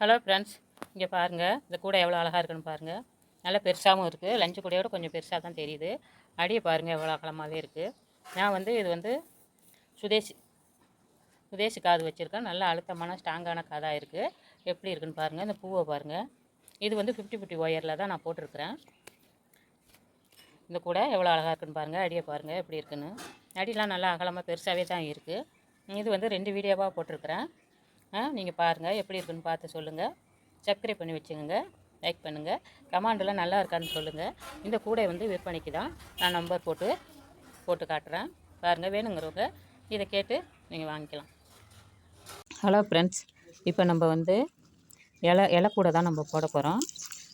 Hello friends இங்கே பாருங்கள் இந்த கூடை எவ்வளோ அழகாக இருக்குன்னு பாருங்கள் நல்லா பெருசாகவும் இருக்குது லஞ்சு கூடையோட கொஞ்சம் பெருசாக தான் தெரியுது. அடியை பாருங்கள் எவ்வளோ அகலமாகவே இருக்குது நான் வந்து இது வந்து சுதேசி சுதேசி காது வச்சுருக்கேன். நல்லா அழுத்தமான ஸ்ட்ராங்கான காதாக இருக்குது எப்படி இருக்குன்னு பாருங்கள் இந்த பூவை பாருங்கள் இது வந்து ஃபிஃப்டி ஃபிஃப்டி ஒயரில் தான் நான் போட்டிருக்கிறேன். இந்த கூடை எவ்வளோ அழகாக இருக்குன்னு பாருங்கள் அடியை பாருங்கள் எப்படி இருக்குன்னு. அடியெலாம் நல்லா அகலமாக பெருசாகவே தான் இருக்குது இது வந்து ரெண்டு வீடியோவாக போட்டிருக்கிறேன். நீங்கள் பாருங்கள் எப்படி இருக்குன்னு பார்த்து சொல்லுங்கள் சப்ஸ்கிரைப் பண்ணி வச்சுக்கோங்க. லைக் பண்ணுங்கள் கமாண்டெலாம் நல்லா இருக்கான்னு சொல்லுங்கள் இந்த கூடை வந்து விற்பனைக்கு தான் நான் நம்பர் போட்டு போட்டு காட்டுறேன். பாருங்கள் வேணுங்கிறவங்க இதை கேட்டு நீங்கள் வாங்கிக்கலாம். ஹலோ ஃப்ரெண்ட்ஸ் இப்போ நம்ம வந்து இலை இலை கூட தான் நம்ம போட போகிறோம்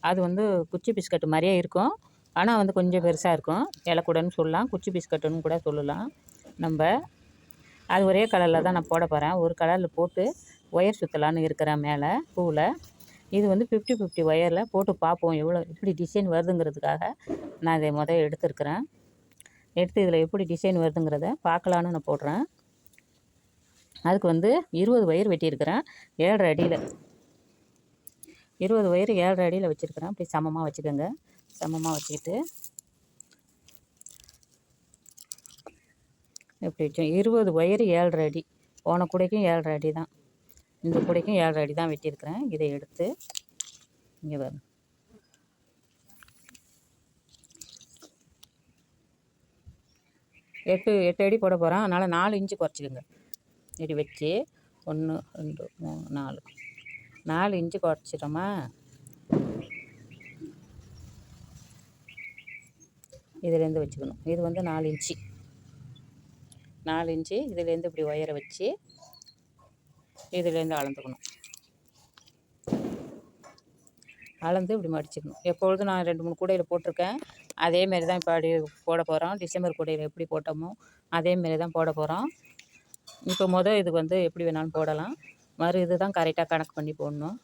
அது வந்து குச்சி பிஸ்கட்டு மாதிரியே இருக்கும். ஆனால் வந்து கொஞ்சம் பெருசாக இருக்கும். இலை கூடன்னு சொல்லலாம். குச்சி பிஸ்கட்டுன்னு கூட சொல்லலாம். நம்ம அது ஒரே கலரில் தான் நான் போட போகிறேன் ஒரு கலரில் போட்டு ஒயர் சுற்றலான்னு இருக்கிறேன் மேலே பூவில் இது வந்து ஃபிஃப்டி ஃபிஃப்டி ஒயரில் போட்டு பார்ப்போம் எவ்வளோ எப்படி டிசைன் வருதுங்கிறதுக்காக நான் இதை முதல் எடுத்துருக்குறேன். எடுத்து இதில் எப்படி டிசைன் வருதுங்கிறத பார்க்கலான்னு நான் போடுறேன். அதுக்கு வந்து இருபது ஒயர் வெட்டியிருக்கிறேன் ஏழரை அடியில். இருபது ஒயர் ஏழரை அடியில் வச்சுருக்கிறேன். அப்படி சமமாக வச்சுக்கோங்க. சமமாக வச்சுக்கிட்டு. எப்படி வச்சோம்? இருபது ஒயர் ஏழரை அடி. போன கூடைக்கும் ஏழரை அடி தான் இந்த கூடைக்கும் ஏழரை அடி தான் வெட்டியிருக்கிறேன். இதை எடுத்து இங்கே வரும் எட்டு எட்டு அடி போட போகிறோம் அதனால் நாலு இன்ச்சு குறைச்சிடுங்க இப்படி வச்சு ஒன்று ரெண்டு மூணு நாலு. நாலு இன்ச்சு குறைச்சிட்டோமா? இதுலேருந்து வச்சுக்கணும். இது வந்து நாலு இன்ச்சு. நாலு இன்ச்சு. இதுலேருந்து இப்படி ஒயரை வச்சு இதுலேருந்து அளந்துக்கணும். அளந்து இப்படி மடிச்சுக்கணும். எப்பொழுதும் நான் ரெண்டு மூணு கூடையில் போட்டிருக்கேன் அதேமாரி தான் இப்போ அப்படி போட போகிறோம் டிசம்பர் கூடையில் எப்படி போட்டோமோ அதேமாரி தான் போட போகிறோம் இப்போ மொதல் இதுக்கு வந்து எப்படி வேணாலும் போடலாம். மறு இது தான் கரெக்டாக கணக்கு பண்ணி போடணும்.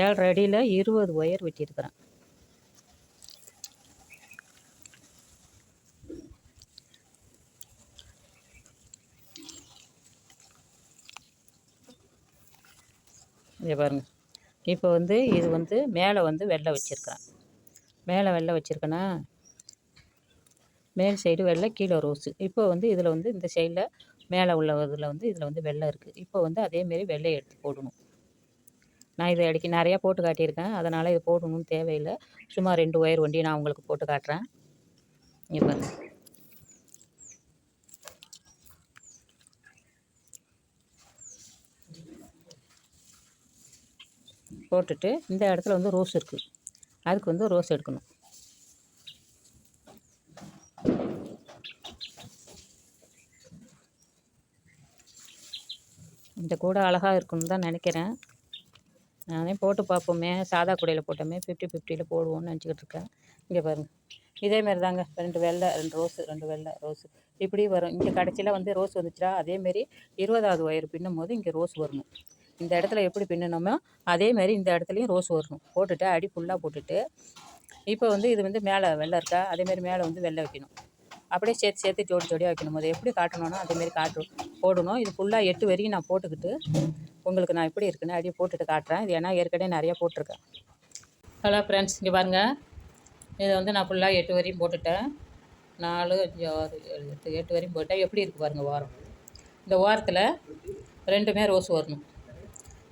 ஏழரை அடியில் இருபது ஒயர் வெட்டியிருக்கிறேன். இதை பாருங்கள் இப்போ வந்து இது வந்து மேலே வந்து வெள்ளை வச்சுருக்கேன். மேலே வெள்ளை வச்சுருக்கேனா? மேல் சைடு வெள்ளை கீழே ரோஸு இப்போ வந்து இதில் வந்து இந்த சைடில் மேலே உள்ள இதில் வந்து இதில் வந்து வெள்ளை இருக்குது இப்போ வந்து அதேமாரி வெள்ளையை எடுத்து போடணும். நான் இதை அடிக்க நிறையா போட்டு காட்டியிருக்கேன். அதனால் இது போடணும்னு தேவையில்லை. சும்மா ரெண்டு ஒயர் வண்டி நான் உங்களுக்கு போட்டு காட்டுறேன். இப்போ போட்டுட்டு இந்த இடத்துல வந்து ரோஸ் இருக்குது அதுக்கு வந்து ரோஸ் எடுக்கணும். இந்த கூட அழகாக இருக்குன்னு தான் நினைக்கிறேன். நானே போட்டு பார்ப்போமே. சாதா கூடையில் போட்டோமே. ஃபிஃப்டி ஃபிஃப்டியில் போடுவோம்னு நினச்சிக்கிட்டு இருக்கேன். இங்கே பாருங்கள் இதேமாரி தாங்க. ரெண்டு வெள்ளை ரெண்டு ரோஸு ரெண்டு வெள்ளை ரோஸு. இப்படி வரும். இங்கே கடைசியில் வந்து ரோஸ் வந்துச்சுடா. அதேமாரி இருபதாவது ஒயர் பின்னும் போது இங்கே ரோஸ் வரணும். இந்த இடத்துல எப்படி பின்னணுமோ அதேமாரி இந்த இடத்துலையும் ரோஸ் வரணும். போட்டுட்டு அடி ஃபுல்லாக போட்டுட்டு இப்போ வந்து இது வந்து மேலே வெள்ளை இருக்கா? அதேமாரி மேலே வந்து வெள்ளை வைக்கணும். அப்படியே சேர்த்து சேர்த்து ஜோடி ஜோடியாக வைக்கணும். அதை எப்படி காட்டணும்னா அதேமாரி காட்டு போடணும். இது ஃபுல்லாக எட்டு வரையும் நான் போட்டுக்கிட்டு உங்களுக்கு நான் எப்படி இருக்குன்னு அப்படியே போட்டுட்டு காட்டுறேன். இது ஏன்னா ஏற்கனவே நிறையா போட்டிருக்கேன். ஹலோ ஃப்ரெண்ட்ஸ் இங்கே பாருங்கள் இதை வந்து நான் ஃபுல்லாக எட்டு வரையும் போட்டுட்டேன். நாலு அஞ்சு ஆறு ஏழு எட்டு எட்டு வரையும் போட்டேன். எப்படி இருக்குது பாருங்கள் ஓரம் இந்த ஓரத்தில் ரெண்டுமே ரோஸ் வரணும்.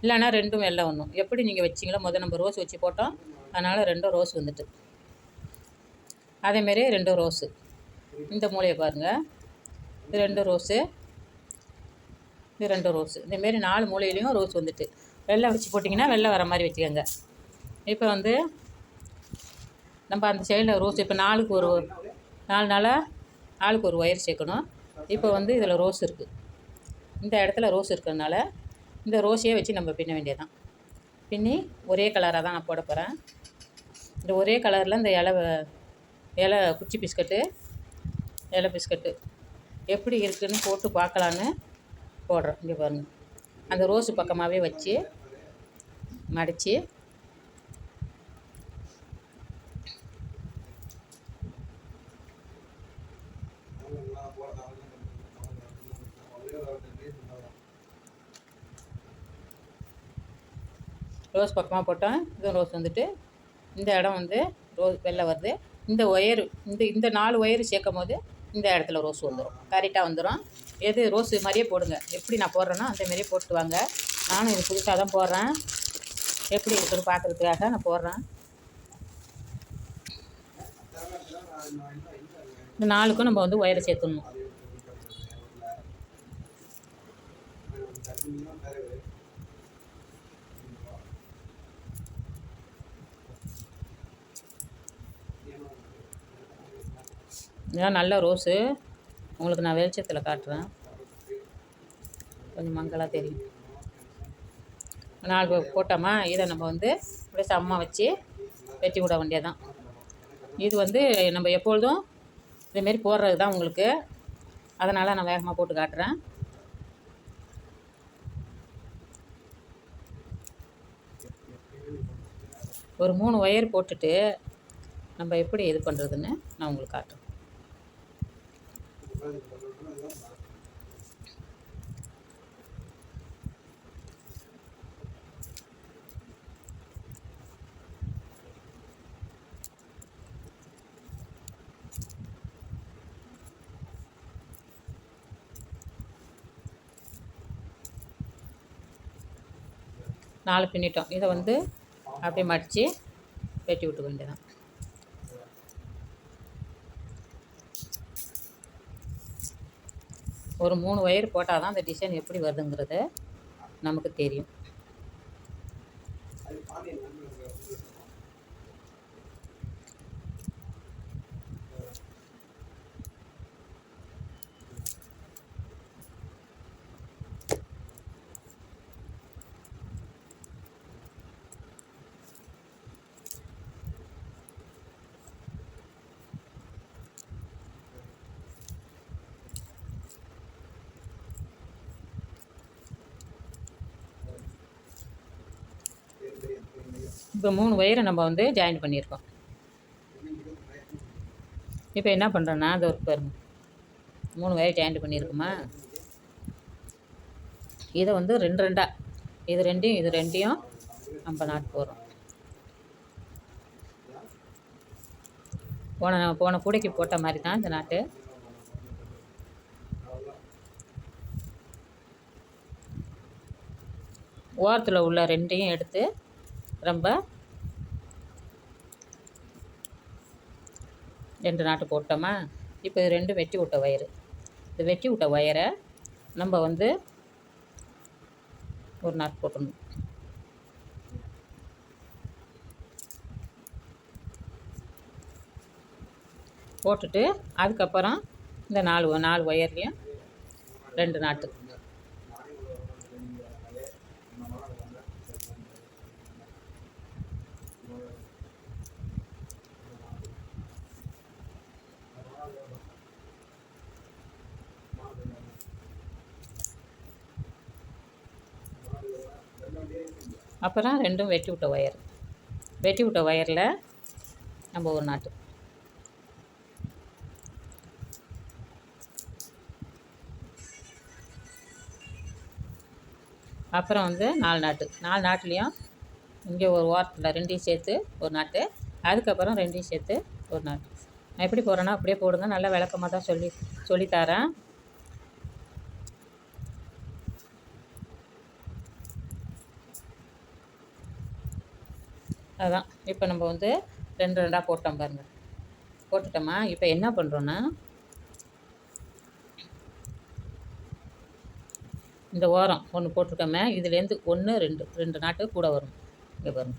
இல்லைன்னா ரெண்டும் வெள்ளை ஒன்றும் எப்படி நீங்கள் வச்சிங்களோ முதல் நம்ம ரோஸ் வச்சு போட்டோம். அதனால் ரெண்டும் ரோஸ் வந்துட்டு. அதேமாரி ரெண்டும் ரோஸு இந்த மூலையை பாருங்கள் இது ரெண்டு ரோஸு இது ரெண்டு ரோஸு இந்தமாரி நாலு மூலையிலையும் ரோஸ் வந்துட்டு. வெள்ளை வச்சு போட்டிங்கன்னா வெள்ளை வர மாதிரி வச்சுக்கோங்க. இப்போ வந்து நம்ம அந்த சைடில் ரோஸ் இப்போ நாளுக்கு ஒரு நாலு நாளாக ஆளுக்கு ஒரு ஒயர் சேர்க்கணும். இப்போ வந்து இதில் ரோஸ் இருக்குது இந்த இடத்துல ரோஸ் இருக்கிறதுனால இந்த ரோஸையே வச்சு நம்ம பின்ன வேண்டியதான் பின்னி ஒரே கலராக தான் நான் போட போகிறேன் இந்த ஒரே கலரில் இந்த இலை இலை குச்சி பிஸ்கட்டு இலை பிஸ்கட்டு எப்படி இருக்குதுன்னு போட்டு பார்க்கலான்னு போடுறேன் இங்கே பாருங்கள் அந்த ரோஸு பக்கமாகவே வச்சு மடித்து ரோஸ் பக்கமாக போட்டோம். இதுவும் ரோஸ் வந்துட்டு இந்த இடம் வந்து ரோஸ் வெள்ளை வருது. இந்த ஒயரு இந்த இந்த நாலு ஒயரு சேர்க்கும் போது இந்த இடத்துல ரோஸ் வந்துடும் கரெக்டாக வந்துடும் எது ரோஸ் மாதிரியே போடுங்க. எப்படி நான் போடுறேனோ அந்த மாதிரியே போட்டு வாங்க. நானும் இது புதுசாக தான் போடுறேன். எப்படி இருக்குன்னு பார்க்குறதுக்காக நான் போடுறேன். இந்த நாளுக்கும் நம்ம வந்து ஒயரை சேர்த்துடணும். இதெல்லாம் நல்ல ரோஸு. உங்களுக்கு நான் வெளிச்சத்தில் காட்டுறேன். கொஞ்சம் மங்கலாக தெரியும். நாலு போட்டோமா? இதை நம்ம வந்து அப்படியே செம்ம வச்சு வெட்டி விட வேண்டியதான் இது வந்து நம்ம எப்பொழுதும் இதுமாரி போடுறது தான் உங்களுக்கு. அதனால் நான் வேகமாக போட்டு காட்டுறேன். ஒரு மூணு ஒயர் போட்டுட்டு நம்ம எப்படி இது பண்ணுறதுன்னு நான் உங்களுக்கு காட்டுறேன். நாலு பின்னிட்டோம் இதை வந்து அப்படியே மடித்து வெட்டி விட்டுக்க வேண்டியதான் ஒரு மூணு ஒயர் போட்டால் தான் அந்த டிசைன் எப்படி வருதுங்கிறது நமக்கு தெரியும். இப்போ மூணு ஒயரை நம்ம வந்து ஜாயின் பண்ணியிருக்கோம். இப்போ என்ன பண்ணுறோன்னா அது ஒரு பாருங்க. மூணு ஒயர் ஜாயின் பண்ணியிருக்குமா? இதை வந்து ரெண்டு ரெண்டாக இது ரெண்டையும் இது ரெண்டையும் நம்ம நாட்டு போகிறோம் போன போன கூடைக்கு போட்ட மாதிரி தான் இந்த நாட்டு. ஓரத்தில் உள்ள ரெண்டையும் எடுத்து ரொம்ப ரெண்டு நாட்டு போட்டோமா? இப்போ இது ரெண்டும் வெட்டி விட்ட ஒயரு இது வெட்டி விட்ட ஒயரை நம்ம வந்து ஒரு நாட்டு போட்டுடணும் போட்டுட்டு அதுக்கப்புறம் இந்த நாலு நாலு ஒயர்லேயும் ரெண்டு நாட்டு அப்புறம் ரெண்டும் வெட்டி விட்ட ஒயர். வெட்டி விட்ட ஒயரில் நம்ம ஒரு நாட்டு. அப்புறம் வந்து நாலு நாட்டு. நாலு நாட்டுலேயும் இங்கே ஒரு ஓரத்தில் ரெண்டையும் சேர்த்து ஒரு நாட்டு. அதுக்கப்புறம் ரெண்டையும் சேர்த்து ஒரு நாட்டு. நான் எப்படி போடுறேன்னா அப்படியே போடுங்க. நல்லா விளக்கமாக தான் சொல்லி சொல்லித்தரேன் அதான். இப்போ நம்ம வந்து ரெண்டு ரெண்டாக போட்டோம் பாருங்கள் போட்டுட்டோமா? இப்போ என்ன பண்ணுறோன்னா இந்த ஓரம் ஒன்று போட்டிருக்கோமே இதுலேருந்து ஒன்று ரெண்டு ரெண்டு நாட்டு கூட வரும். இங்கே பாருங்க.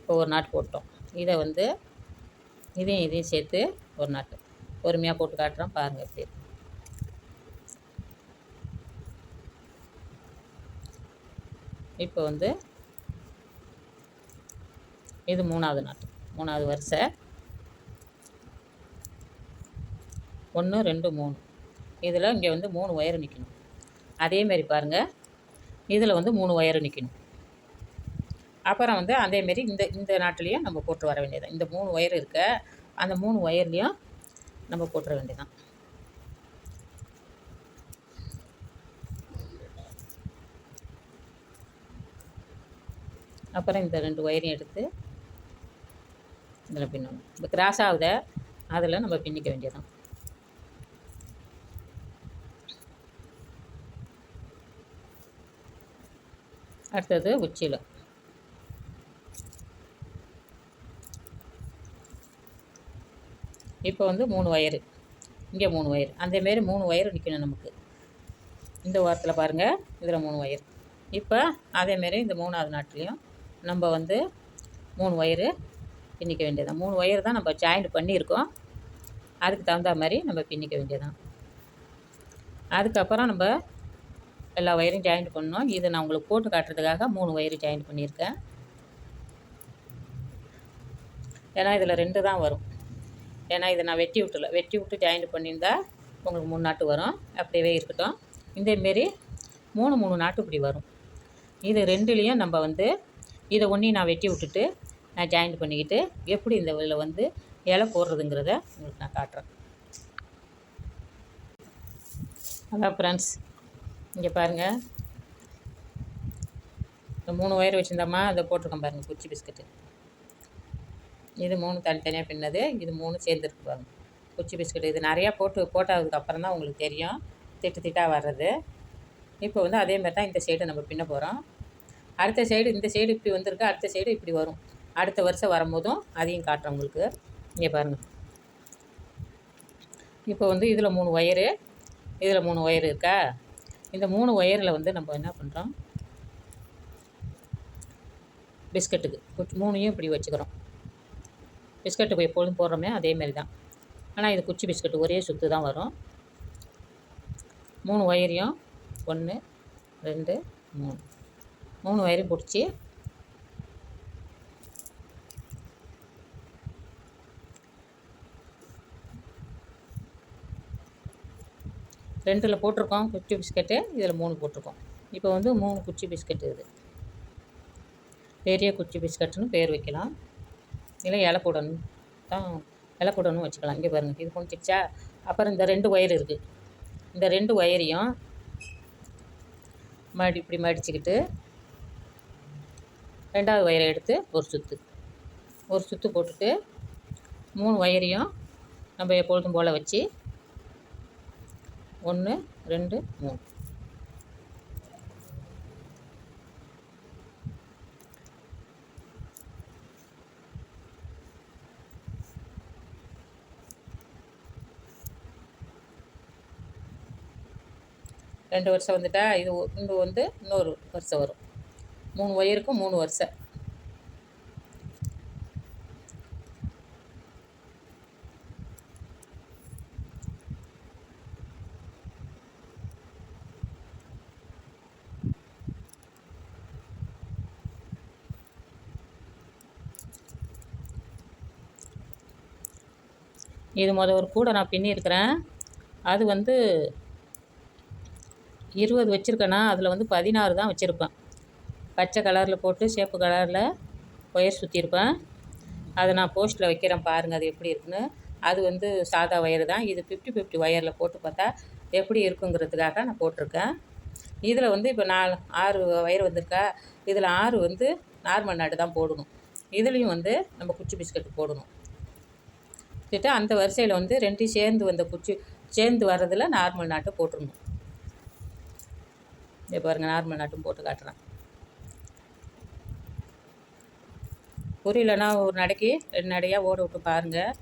இப்போ ஒரு நாட்டு போட்டோம். இதை வந்து இதையும் இதையும் சேர்த்து ஒரு நாட்டு. பொறுமையாக போட்டு காட்டுறோம். பாருங்கள் எப்படி இப்போ வந்து இது மூணாவது நாட்டு மூணாவது வரிசை. ஒன்று ரெண்டு மூணு. இதில் இங்கே வந்து மூணு ஒயர் நிற்கணும் அதேமாரி பாருங்கள் இதில் வந்து மூணு ஒயர் நிற்கணும் அப்புறம் வந்து அதேமாரி இந்த இந்த நாட்டிலையும் நம்ம போட்டு வர வேண்டியது இந்த மூணு ஒயர் இருக்க அந்த மூணு ஒயர்லேயும் நம்ம போட்டுற வேண்டியதான் அப்புறம் இந்த ரெண்டு ஒயரையும் எடுத்து இதில் பின்னணும். இப்போ கிராஸ் ஆகுத அதில் நம்ம பின்னிக்க வேண்டியதான் அடுத்தது உச்சியில். இப்போ வந்து மூணு ஒயரு. இங்கே மூணு ஒயர். அந்தமாரி மூணு ஒயர் நிற்கணும் நமக்கு. இந்த ஓரத்தில் பாருங்கள் இதில் மூணு ஒயர். இப்போ அதேமாரி இந்த மூணாவது நாட்டிலையும் நம்ம வந்து மூணு ஒயரு பின்னிக்க வேண்டியதான் மூணு ஒயர் தான் நம்ம ஜாயிண்ட் பண்ணியிருக்கோம். அதுக்கு தகுந்த மாதிரி நம்ம பின்னிக்க வேண்டியதான் அதுக்கப்புறம் நம்ம எல்லா ஒயரும் ஜாயிண்ட் பண்ணோம் இது நான் உங்களுக்கு போட்டு காட்டுறதுக்காக மூணு ஒயரு ஜாயின் பண்ணியிருக்கேன். ஏன்னா இதில் ரெண்டு தான் வரும். ஏன்னா இதை நான் வெட்டி விட்டுல வெட்டி விட்டு ஜாயிண்ட் பண்ணியிருந்தா உங்களுக்கு மூணு நாட்டு வரும். அப்படியே இருக்கட்டும். இதேமாரி மூணு மூணு நாட்டு இப்படி வரும். இது ரெண்டுலேயும் நம்ம வந்து இதை ஒன்றையும் நான் வெட்டி விட்டுட்டு நான் ஜாயின் பண்ணிக்கிட்டு எப்படி இந்த இதில் வந்து இலை போடுறதுங்கிறத உங்களுக்கு நான் காட்டுறேன். அதான் ஃப்ரெண்ட்ஸ் இங்கே பாருங்கள் இந்த மூணு ஒயர் வச்சுருந்தோமா அதை போட்டிருக்கோம் பாருங்கள் குச்சி பிஸ்கட்டு. இது மூணு தனித்தனியாக பின்னது இது மூணு சேர்ந்துருக்கு பாருங்க. குச்சி பிஸ்கட் இது நிறையா போட்டு போட்டதுக்கு அப்புறம் தான் உங்களுக்கு தெரியும். திட்டு திட்டாக வர்றது. இப்போ வந்து அதே மாதிரி தான் இந்த சைடு நம்ம பின்ன போகிறோம் அடுத்த சைடு இந்த சைடு இப்படி வந்திருக்கு அடுத்த சைடு இப்படி வரும். அடுத்த வருஷம் வரும்போதும் அதையும் காட்டுறேன் உங்களுக்கு. இங்கே பாருங்கள் இப்போ வந்து இதில் மூணு ஒயரு இதில் மூணு ஒயர் இருக்கா? இந்த மூணு ஒயரில் வந்து நம்ம என்ன பண்ணுறோம் பிஸ்கட்டுக்கு மூணையும் இப்படி வச்சுக்கிறோம். பிஸ்கட்டுக்கு எப்பொழுதும் போடுறோமே அதேமாரி தான். ஆனால் இது குச்சி பிஸ்கட்டு ஒரே சுற்று தான் வரும். மூணு ஒயரையும் ஒன்று ரெண்டு மூணு. மூணு வயரையும் பிடிச்சி. ரெண்டில் போட்டிருக்கோம் குச்சி பிஸ்கட்டு இதில் மூணு போட்டிருக்கோம். இப்போ வந்து மூணு குச்சி பிஸ்கட்டு இது. பெரிய குச்சி பிஸ்கட்டுன்னு பேர் வைக்கலாம். இல்லை இலக்கூடன் தான் இலக்கூடனும் வச்சுக்கலாம். இங்கே பாருங்கள் இது முடிச்சிடுச்சா அப்புறம் இந்த ரெண்டு ஒயர் இருக்குது இந்த ரெண்டு ஒயரையும் மடி இப்படி மடிச்சுக்கிட்டு ரெண்டாவது ஒயரை எடுத்து ஒரு சுற்று ஒரு சுற்று போட்டுட்டு மூணு ஒயரையும் நம்ம எப்பொழுதும் போல் வச்சு ஒன்று ரெண்டு மூணு. ரெண்டு வருஷம் வந்துட்டா இது இன்னும் வந்து இன்னொரு வருஷம் வரும். மூணு ஒயருக்கும் மூணு வருஷம் இது மொதல் ஒரு கூடை நான் பின்னியிருக்கிறேன். அது வந்து இருபது வச்சுருக்கேன்னா அதில் வந்து பதினாறு தான் வச்சுருப்பேன். பச்சை கலரில் போட்டு சேப்பு கலரில் ஒயர் சுற்றிருப்பேன் அதை நான் போஸ்ட்டில் வைக்கிறேன் பாருங்கள் அது எப்படி இருக்குன்னு. அது வந்து சாதா ஒயர் தான். இது ஃபிஃப்டி ஃபிஃப்டி ஒயரில் போட்டு பார்த்தா எப்படி இருக்குங்கிறதுக்காக நான் போட்டிருக்கேன். இதில் வந்து இப்போ நாலு ஆறு ஒயர் வந்திருக்கா? இதில் ஆறு வந்து நார்மல் நாட்டு தான் போடணும். இதுலேயும் வந்து நம்ம குச்சி பிஸ்கட் போடணும். கிட்ட அந்த வரிசையில் வந்து ரெண்டையும் சேர்ந்து வந்த குச்சி சேர்ந்து வர்றதில் நார்மல் நாட்டு போட்டுருணும் இப்போ பாருங்கள் நார்மல் நாட்டும் போட்டு காட்டுறேன். புரியலன்னா ஒரு நடைக்கு ரெண்டு நடையாக ஓட விட்டு பாருங்கள்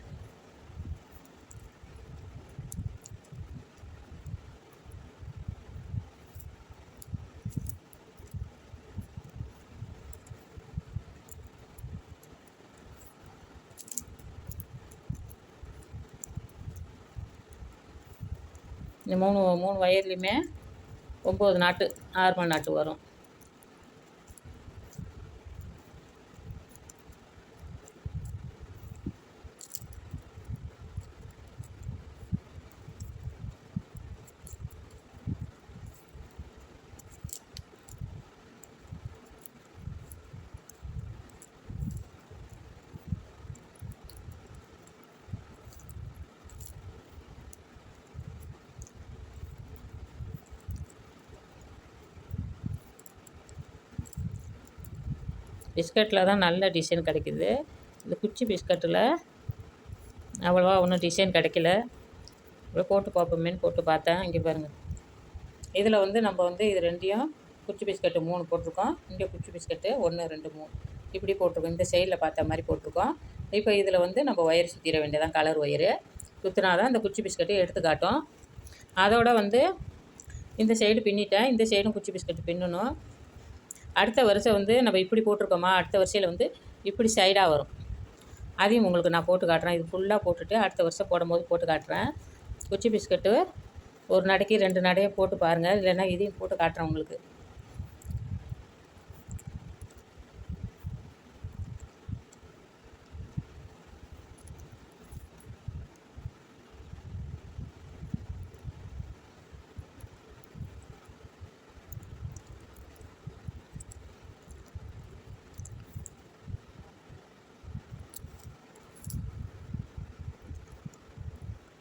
இந்த மூணு மூணு வயர்லேயுமே ஒம்பது நாட்டு நார்மல் நாட்டு வரும். பிஸ்கட்டில் தான் நல்ல டிசைன் கிடைக்குது. இந்த குச்சி பிஸ்கட்டில் அவ்வளோவா ஒன்றும் டிசைன் கிடைக்கல. அப்படியே போட்டு பார்ப்போமேன்னு போட்டு பார்த்தேன். இங்கே பாருங்கள் இதில் வந்து நம்ம வந்து இது ரெண்டையும் குச்சி பிஸ்கட்டு மூணு போட்டிருக்கோம். இங்கே குச்சி பிஸ்கட்டு ஒன்று ரெண்டு மூணு. இப்படி போட்டிருக்கோம். இந்த சைடில் பார்த்த மாதிரி போட்டிருக்கோம். இப்போ இதில் வந்து நம்ம ஒயர் சுற்றிட வேண்டியதான் கலர் ஒயரு சுற்றினா தான் இந்த குச்சி பிஸ்கட்டு எடுத்து காட்டும். அதோட வந்து இந்த சைடு பின்னிட்டேன். இந்த சைடும் குச்சி பிஸ்கட்டு பின்னணும். அடுத்த வருஷம் வந்து நம்ம இப்படி போட்டிருக்கோமா? அடுத்த வருஷத்தில் வந்து இப்படி சைடாக வரும். அதையும் உங்களுக்கு நான் போட்டு காட்டுறேன். இது ஃபுல்லாக போட்டுட்டு அடுத்த வருஷம் போடும்போது போட்டு காட்டுறேன். குச்சி பிஸ்கட்டு ஒரு நடைக்கு ரெண்டு நடையை போட்டு பாருங்கள் இல்லைன்னா இதையும் போட்டு காட்டுறேன் உங்களுக்கு.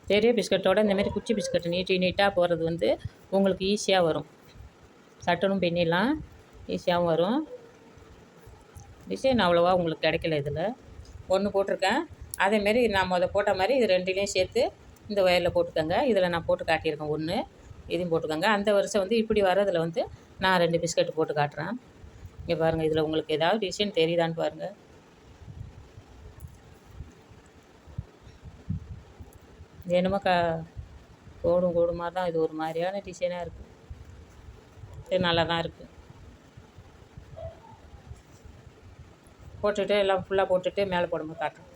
பெரிய பிஸ்கட்டோட இந்தமாரி குச்சி பிஸ்கட் நீட்டி நீட்டாக போகிறது வந்து உங்களுக்கு ஈஸியாக வரும். சட்டனும் பின்னிடலாம். ஈஸியாகவும் வரும். டிசைன் அவ்வளோவா உங்களுக்கு கிடைக்கல இதில். ஒன்று போட்டிருக்கேன். அதேமாரி நான் முத போட்ட மாதிரி இது ரெண்டுலேயும் சேர்த்து இந்த ஒயரில் போட்டுக்கோங்க. இதில் நான் போட்டு காட்டியிருக்கேன் ஒன்று இதையும் போட்டுக்கோங்க. அந்த வருஷம் வந்து இப்படி வரதில் வந்து நான் ரெண்டு பிஸ்கட் போட்டு காட்டுறேன். இங்கே பாருங்கள் இதில் உங்களுக்கு ஏதாவது டிசைன் தெரியுதான்னு பாருங்கள் இது என்னமோ க கோடும் கோடுமாக தான் இது ஒரு மாதிரியான டிசைனாக இருக்குது இது நல்லா தான் இருக்குது போட்டுட்டு எல்லாம் ஃபுல்லாக போட்டுட்டு மேலே போடும்போது காட்டுறேன்.